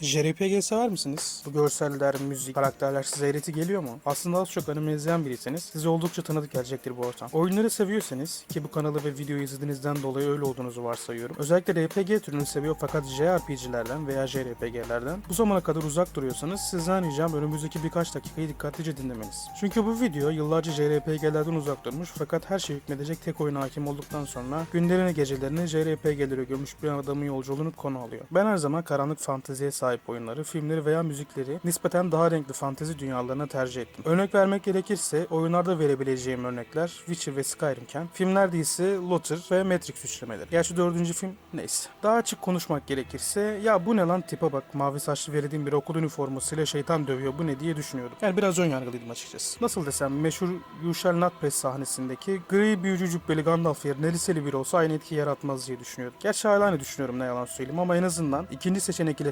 JRPG sever misiniz? Bu görseller, müzik, karakterler size eğreti geliyor mu? Aslında az çok anime izleyen biriyseniz size oldukça tanıdık gelecektir bu ortam. Oyunları seviyorsanız ki bu kanalı ve videoyu izlediğinizden dolayı öyle olduğunuzu varsayıyorum. Özellikle RPG türünü seviyor fakat JRPG'lerden veya JRPG'lerden bu zamana kadar uzak duruyorsanız sizden ricam önümüzdeki birkaç dakikayı dikkatlice dinlemeniz. Çünkü bu video yıllarca JRPG'lerden uzak durmuş fakat her şey hükmedecek tek oyuna hakim olduktan sonra günlerini gecelerini JRPG'lere gömüş bir adamın yolculuğunu konu alıyor. Ben her zaman karanlık fanteziye sahip oyunları, filmleri veya müzikleri nispeten daha renkli fantezi dünyalarına tercih ettim. Örnek vermek gerekirse oyunlarda verebileceğim örnekler Witcher ve Skyrim'ken filmlerde ise Lotter ve Matrix üçlemeleri. Gerçi dördüncü film neyse. Daha açık konuşmak gerekirse ya bu ne lan tipe bak mavi saçlı verdiğim bir okul üniformasıyla şeytan dövüyor bu ne diye düşünüyordum. Yani biraz ön yargılıydım açıkçası. Nasıl desem meşhur You Shall sahnesindeki gri büyücü cübbeli Gandalf yerine liseli biri olsa aynı etki yaratmaz diye düşünüyordum. Gerçi hala aynı düşünüyorum ne yalan söyleyeyim ama en azından ikinci seçenek ile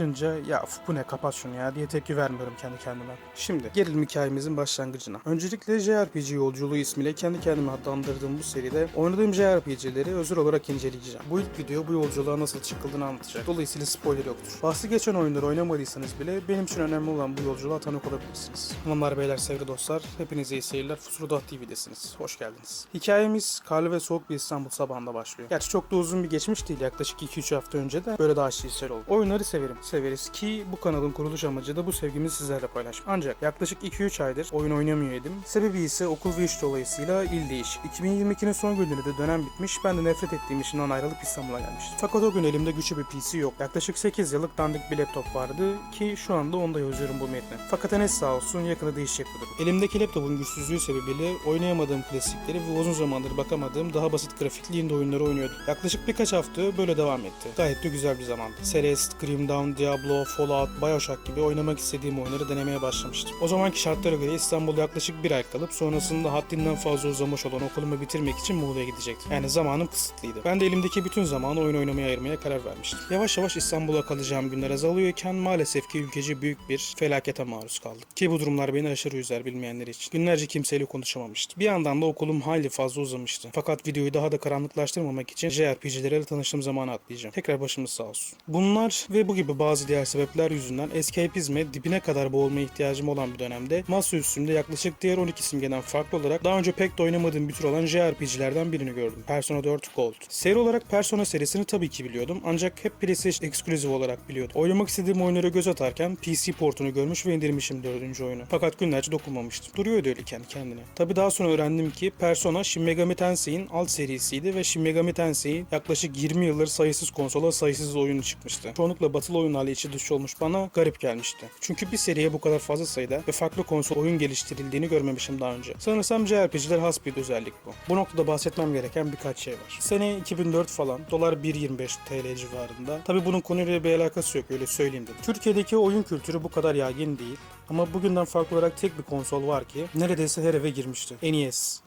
karşılaşınca ya "Uf, bu ne kapat şunu ya diye tepki vermiyorum kendi kendime. Şimdi gelelim hikayemizin başlangıcına. Öncelikle JRPG yolculuğu ismiyle kendi kendime adlandırdığım bu seride oynadığım JRPG'leri özel olarak inceleyeceğim. Bu ilk video bu yolculuğa nasıl çıkıldığını anlatacak. Dolayısıyla spoiler yoktur. Bahsi geçen oyunları oynamadıysanız bile benim için önemli olan bu yolculuğa tanık olabilirsiniz. Hanımlar beyler sevgili dostlar hepinize iyi seyirler. Fusurudat TV'desiniz. Hoş geldiniz. Hikayemiz karlı ve soğuk bir İstanbul sabahında başlıyor. Gerçi çok da uzun bir geçmiş değil. Yaklaşık 2-3 hafta önce de böyle daha şiirsel oldu. Oyunları severim. Severiz ki bu kanalın kuruluş amacı da bu sevgimizi sizlerle paylaşmak. Ancak yaklaşık 2-3 aydır oyun oynamıyor idim. Sebebi ise okul ve iş dolayısıyla il değişik. 2022'nin son günlerinde dönem bitmiş. Ben de nefret ettiğim işimden ayrılıp İstanbul'a gelmiştim. Fakat o gün elimde güçlü bir PC yok. Yaklaşık 8 yıllık dandik bir laptop vardı ki şu anda onda yazıyorum bu metni. Fakat Enes sağ olsun yakında değişecek bu durum. Elimdeki laptopun güçsüzlüğü sebebiyle oynayamadığım klasikleri ve uzun zamandır bakamadığım daha basit grafikli indie oyunları oynuyordum. Yaklaşık birkaç hafta böyle devam etti. Gayet de güzel bir zamandı. Celeste, Grim Dawn, Diablo, Fallout, Bioshock gibi oynamak istediğim oyunları denemeye başlamıştım. O zamanki şartlara göre İstanbul'da yaklaşık bir ay kalıp sonrasında haddinden fazla uzamış olan okulumu bitirmek için Muğla'ya gidecektim. Yani zamanım kısıtlıydı. Ben de elimdeki bütün zamanı oyun oynamaya ayırmaya karar vermiştim. Yavaş yavaş İstanbul'a kalacağım günler azalıyorken maalesef ki ülkece büyük bir felakete maruz kaldık. Ki bu durumlar beni aşırı üzer bilmeyenler için. Günlerce kimseyle konuşamamıştım. Bir yandan da okulum hayli fazla uzamıştı. Fakat videoyu daha da karanlıklaştırmamak için JRPG'leriyle tanıştığım zamanı atlayacağım. Tekrar başımız sağ olsun. Bunlar ve bu gibi bazı diğer sebepler yüzünden escapizme dibine kadar boğulmaya ihtiyacım olan bir dönemde masa üstümde yaklaşık diğer 12 simgeden farklı olarak daha önce pek de oynamadığım bir tür olan JRPG'lerden birini gördüm. Persona 4 Gold. Seri olarak Persona serisini tabii ki biliyordum ancak hep PlayStation Exclusive olarak biliyordum. Oynamak istediğim oyunlara göz atarken PC portunu görmüş ve indirmişim dördüncü oyunu. Fakat günlerce dokunmamıştım. Duruyordu öyle kendi kendine. Tabii daha sonra öğrendim ki Persona Shin Megami Tensei'nin alt serisiydi ve Shin Megami Tensei yaklaşık 20 yıldır sayısız konsola sayısız oyun çıkmıştı. Çoğunlukla batılı oyunlarla içi dışı olmuş bana garip gelmişti. Çünkü bir seriye bu kadar fazla sayıda ve farklı konsol oyun geliştirildiğini görmemişim daha önce. Sanırsam JRPG'ler has bir özellik bu. Bu noktada bahsetmem gereken birkaç şey var. Sene 2004 falan, dolar 1.25 TL civarında. Tabi bunun konuyla bir alakası yok öyle söyleyeyim dedim. Türkiye'deki oyun kültürü bu kadar yaygın değil. Ama bugünden farklı olarak tek bir konsol var ki neredeyse her eve girmişti. NES.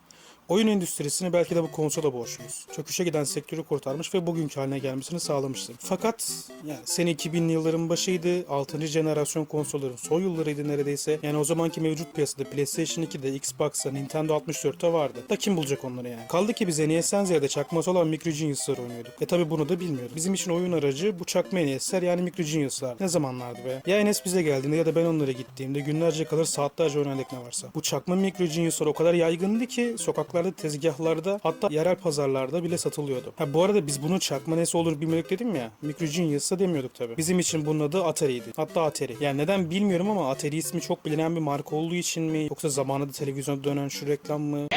Oyun endüstrisini belki de bu konsola borçluyuz. Çöküşe giden sektörü kurtarmış ve bugünkü haline gelmesini sağlamıştır. Fakat yani sene 2000'li yılların başıydı. 6. jenerasyon konsolların son yıllarıydı neredeyse. Yani o zamanki mevcut piyasada PlayStation 2'de, Xbox'ta, Nintendo 64'te vardı. Da kim bulacak onları yani? Kaldı ki biz NES'ten ziyade çakması olan Micro Genius'lar oynuyorduk. E tabi bunu da bilmiyorduk. Bizim için oyun aracı bu çakma NES'ler yani Micro Genius'lar. Ne zamanlardı be? Ya NES bize geldiğinde ya da ben onlara gittiğimde günlerce kalır saatlerce oynadık ne varsa. Bu çakma Micro Genius'lar o kadar yaygındı ki sokaklarda, tezgahlarda hatta yerel pazarlarda bile satılıyordu. Ha bu arada biz bunun çakma nesi olur bilmiyorduk dedim ya. Micro Genius'ta demiyorduk tabi. Bizim için bunun adı Atari'ydi. Hatta Atari. Yani neden bilmiyorum ama Atari ismi çok bilinen bir marka olduğu için mi? Yoksa zamanında televizyonda dönen şu reklam mı?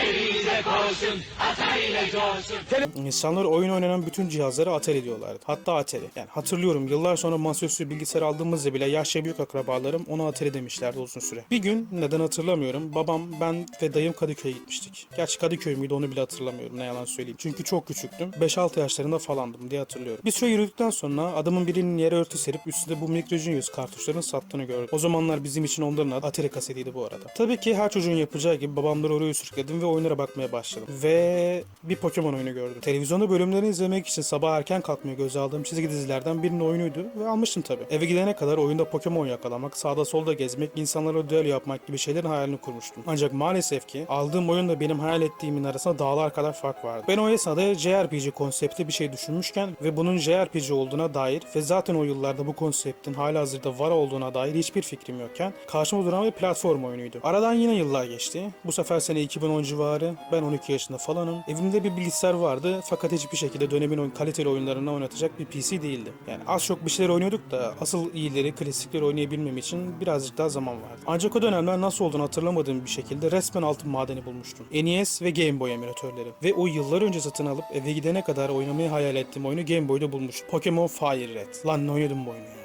İnsanlar oyun oynanan bütün cihazlara Atari diyorlardı. Hatta Atari. Yani hatırlıyorum yıllar sonra masaüstü bilgisayar aldığımızda bile yaşça büyük akrabalarım ona Atari demişlerdi uzun süre. Bir gün neden hatırlamıyorum babam ben ve dayım Kadıköy'e gitmiştik. Gerçi Kadıköy müydü onu bile hatırlamıyorum ne yalan söyleyeyim. Çünkü çok küçüktüm. 5-6 yaşlarında falandım diye hatırlıyorum. Bir süre yürüdükten sonra adamın birinin yere örtü serip üstünde bu Micro Genius kartuşların sattığını gördüm. O zamanlar bizim için onların adı Atari kasetiydi bu arada. Tabii ki her çocuğun yapacağı gibi babamları oraya sürükledim ve oyunlara bakmaya başladım. Ve bir Pokemon oyunu gördüm. Televizyonda bölümlerini izlemek için sabah erken kalkmaya göze aldığım çizgi dizilerden birinin oyunuydu ve almıştım tabii. Eve gidene kadar oyunda Pokemon yakalamak, sağda solda gezmek, insanlara düello yapmak gibi şeylerin hayalini kurmuştum. Ancak maalesef ki aldığım oyunla benim hayal ettiğimin arasında dağlar kadar fark vardı. Ben o esnada JRPG konsepti bir şey düşünmüşken ve bunun JRPG olduğuna dair ve zaten o yıllarda bu konseptin hala hazırda var olduğuna dair hiçbir fikrim yokken karşıma duran bir platform oyunuydu. Aradan yine yıllar geçti. Bu sefer sene 2010 civarı. Ben 12 yaşında falanım. Evimde bir bilgisayar vardı fakat hiçbir şekilde dönemin oyun, kaliteli oyunlarını oynatacak bir PC değildi. Yani az çok bir şeyler oynuyorduk da asıl iyileri, klasikleri oynayabilmem için birazcık daha zaman vardı. Ancak o dönemler nasıl olduğunu hatırlamadığım bir şekilde resmen altın madeni bulmuştum. NES ve Game Boy emülatörleri. Ve o yıllar önce satın alıp eve gidene kadar oynamayı hayal ettiğim oyunu Game Boy'da bulmuştum. Pokemon Fire Red. Lan ne oynadım bu oyunu ya.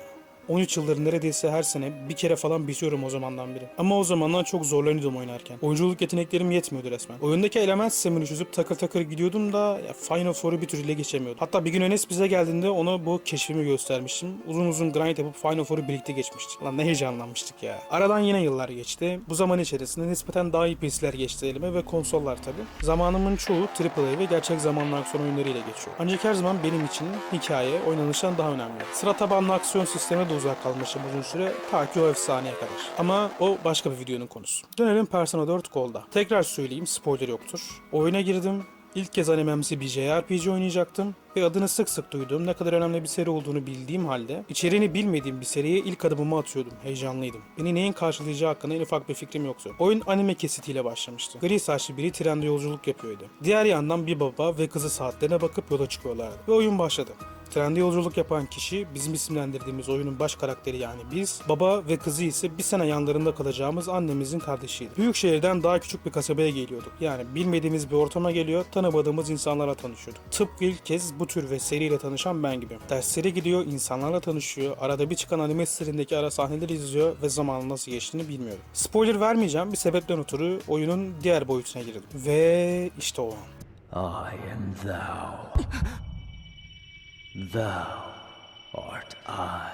13 yıldır neredeyse her sene bir kere falan bitiyorum o zamandan beri. Ama o zamanlar çok zorlanıyordum oynarken. Oyunculuk yeteneklerim yetmiyordu resmen. Oyundaki element sistemini çözüp takır takır gidiyordum da Final Four'u bir türlü geçemiyordum. Hatta bir gün Enes bize geldiğinde ona bu keşfimi göstermiştim. Uzun uzun grind yapıp Final Four'u birlikte geçmiştik. Lan ne heyecanlanmıştık ya. Aradan yine yıllar geçti. Bu zaman içerisinde nispeten daha iyi PC'ler geçti elime ve konsollar tabi. Zamanımın çoğu AAA ve gerçek zamanlı aksiyon oyunlarıyla geçiyor. Ancak her zaman benim için hikaye oynanıştan daha önemli. Sıra tabanlı aksiyon sistemi de uzak kalmışım uzun süre ta ki o efsaneye kadar. Ama o başka bir videonun konusu. Dönelim Persona 4 Gold'a. Tekrar söyleyeyim spoiler yoktur. Oyuna girdim. İlk kez animemsi bir JRPG oynayacaktım ve adını sık sık duyduğum ne kadar önemli bir seri olduğunu bildiğim halde içeriğini bilmediğim bir seriye ilk adımımı atıyordum. Heyecanlıydım. Beni neyin karşılayacağı hakkında en ufak bir fikrim yoktu. Oyun anime kesitiyle başlamıştı. Gri saçlı biri trende yolculuk yapıyordu. Diğer yandan bir baba ve kızı saatlerine bakıp yola çıkıyorlardı. Ve oyun başladı. Trende yolculuk yapan kişi bizim isimlendirdiğimiz oyunun baş karakteri yani biz. Baba ve kızı ise bir sene yanlarında kalacağımız annemizin kardeşiydi. Büyük şehirden daha küçük bir kasabaya geliyorduk. Yani bilmediğimiz bir ortama geliyor, tanımadığımız insanlarla tanışıyorduk. Tıpkı ilk kez bu tür ve seriyle tanışan ben gibi. Dersleri gidiyor, insanlarla tanışıyor, arada bir çıkan anime sitesindeki ara sahneleri izliyor ve zamanın nasıl geçtiğini bilmiyorum. Spoiler vermeyeceğim bir sebepten ötürü oyunun diğer boyutuna girdim. Ve işte o an. I am thou. Thou art I.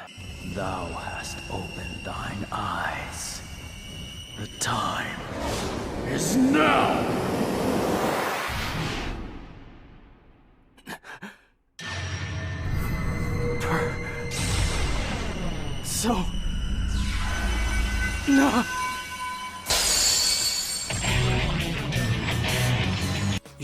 Thou hast opened thine eyes. The time is now.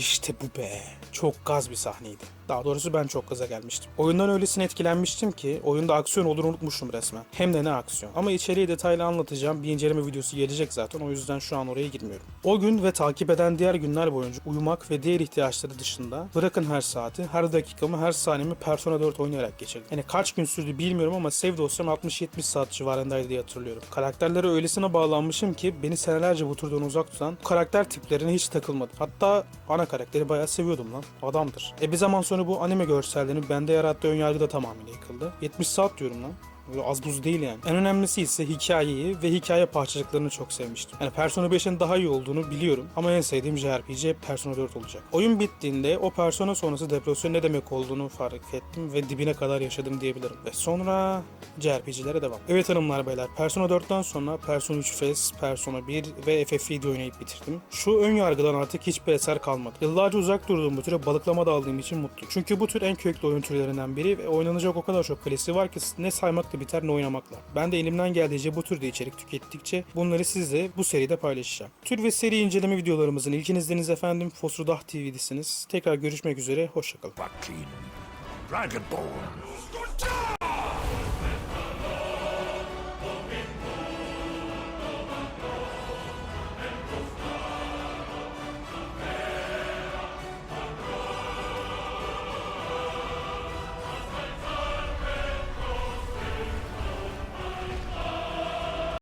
İşte bu be. Çok gaz bir sahneydi. Daha doğrusu ben çok gaza gelmiştim. Oyundan öylesine etkilenmiştim ki oyunda aksiyon olur unutmuşum resmen. Hem de ne aksiyon. Ama içeriği detaylı anlatacağım bir inceleme videosu gelecek zaten o yüzden şu an oraya girmiyorum. O gün ve takip eden diğer günler boyunca uyumak ve diğer ihtiyaçları dışında bırakın her saati, her dakikamı, her saniyemi Persona 4 oynayarak geçirdim. Yani kaç gün sürdü bilmiyorum ama save dosyam 60-70 saat civarındaydı diye hatırlıyorum. Karakterlere öylesine bağlanmışım ki beni senelerce bu türden uzak tutan karakter tiplerine hiç takılmadım. Hatta ana karakteri bayağı seviyordum lan. Adamdır. E bir zaman sonra bu anime görsellerinin bende yarattığı önyargı da tamamıyla yıkıldı. 70 saat diyorum lan. Böyle az buz değil yani. En önemlisi ise hikayeyi ve hikaye parçacıklarını çok sevmiştim. Yani Persona 5'in daha iyi olduğunu biliyorum ama en sevdiğim JRPG Persona 4 olacak. Oyun bittiğinde o Persona sonrası depresyon ne demek olduğunu fark ettim ve dibine kadar yaşadım diyebilirim. Ve sonra JRPG'lere devam. Evet hanımlar beyler Persona 4'ten sonra Persona 3 FES, Persona 1 ve FF7 oynayıp bitirdim. Şu ön yargıdan artık hiçbir eser kalmadı. Yıllarca uzak durduğum bu türe balıklama aldığım için mutluyum. Çünkü bu tür en köklü oyun türlerinden biri ve oynanacak o kadar çok kalesi var ki ne saymakla ne oynamakla. Ben de elimden geldiğince bu türde içerik tükettikçe bunları sizle bu seride paylaşacağım. Tür ve seri inceleme videolarımızın ilkinizdeniz efendim Fosrudah TV'desiniz. Tekrar görüşmek üzere, hoşçakalın. Dragonborn.